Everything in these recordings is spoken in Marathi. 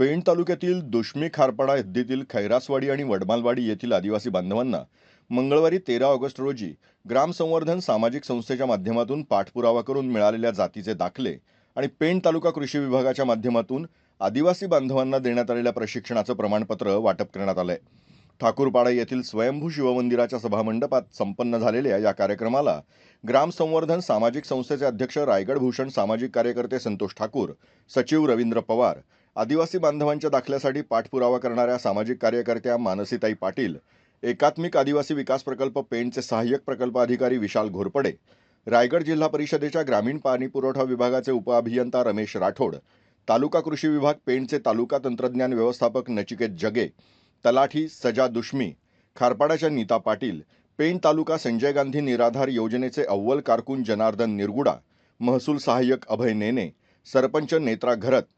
पेण तालुक्यातील दुष्मी खारपाडा हद्दीतील खैरासवाडी आणि वडमालवाडी येथील आदिवासी बांधवांना मंगळवारी तेरा ऑगस्ट रोजी ग्रामसंवर्धन सामाजिक संस्थेच्या माध्यमातून पाठपुरावा करून मिळालेल्या जातीचे दाखले आणि पेण तालुका कृषी विभागाच्या माध्यमातून आदिवासी बांधवांना देण्यात आलेल्या प्रशिक्षणाचं प्रमाणपत्र वाटप करण्यात आलंय. ठाकूरपाडा येथील स्वयंभू शिवमंदिराच्या सभामंडपात संपन्न झालेल्या या कार्यक्रमाला ग्रामसंवर्धन सामाजिक संस्थेचे अध्यक्ष रायगड भूषण सामाजिक कार्यकर्ते संतोष ठाकूर सचिव रवींद्र पवार आदिवासी बांधवांच्या दाखल्यासाठी पाठपुरावा करणाऱ्या सामाजिक कार्यकर्त्या मानसीताई पाटील एकात्मिक आदिवासी विकास प्रकल्प पेणचे सहाय्यक प्रकल्प अधिकारी विशाल घोरपडे रायगड जिल्हा परिषदेच्या ग्रामीण पाणी पुरवठा विभागाचे उपअभियंता रमेश राठोड तालुका कृषी विभाग पेणचे तालुका तंत्रज्ञान व्यवस्थापक नचिकेत जगे तलाठी सजा दुश्मी खारपाडाच्या नीता पाटील पेण तालुका संजय गांधी निराधार योजनेचे अव्वल कारकून जनार्दन निरगुडा महसूल सहाय्यक अभय नेने सरपंच नेत्रा घरत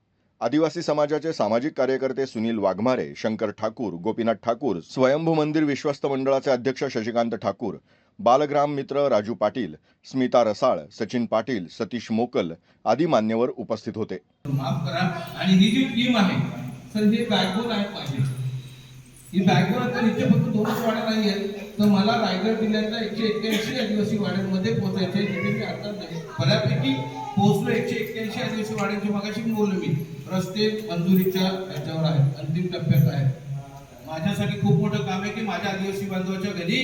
आदिवासी समाजाचे सामाजिक कार्यकर्ते सुनील वाघमारे शंकर ठाकूर गोपीनाथ ठाकूर स्वयंभू मंदिर विश्वस्त मंडळाचे अध्यक्ष शशिकांत ठाकूर बालग्राम मित्र राजू पाटील स्मिता रसाळ सचिन पाटील सतीश मोकल आदी मान्यवर उपस्थित होते. माफ करा. आणि ही जी टीम आहे सर हे बॅकबोन आहे माझी ही बॅकबोन तर इथे फक्त दोनच वाड्या नाही आहेत तर मला रायगड जिल्ह्यातल्या एकशे एक्क्याऐंशी आदिवासी वाड्यांमध्ये पोहोचायचे जिथे मी आता बऱ्यापैकी पोहोचलो एकशे एक्क्याऐंशी आदिवासी वाड्यांची मगाशी बोललो मी. रस्ते मंजुरीच्या याच्यावर आहेत अंतिम टप्प्यात आहेत. माझ्यासाठी खूप मोठं काम आहे की माझ्या आदिवासी बांधवाच्या घरी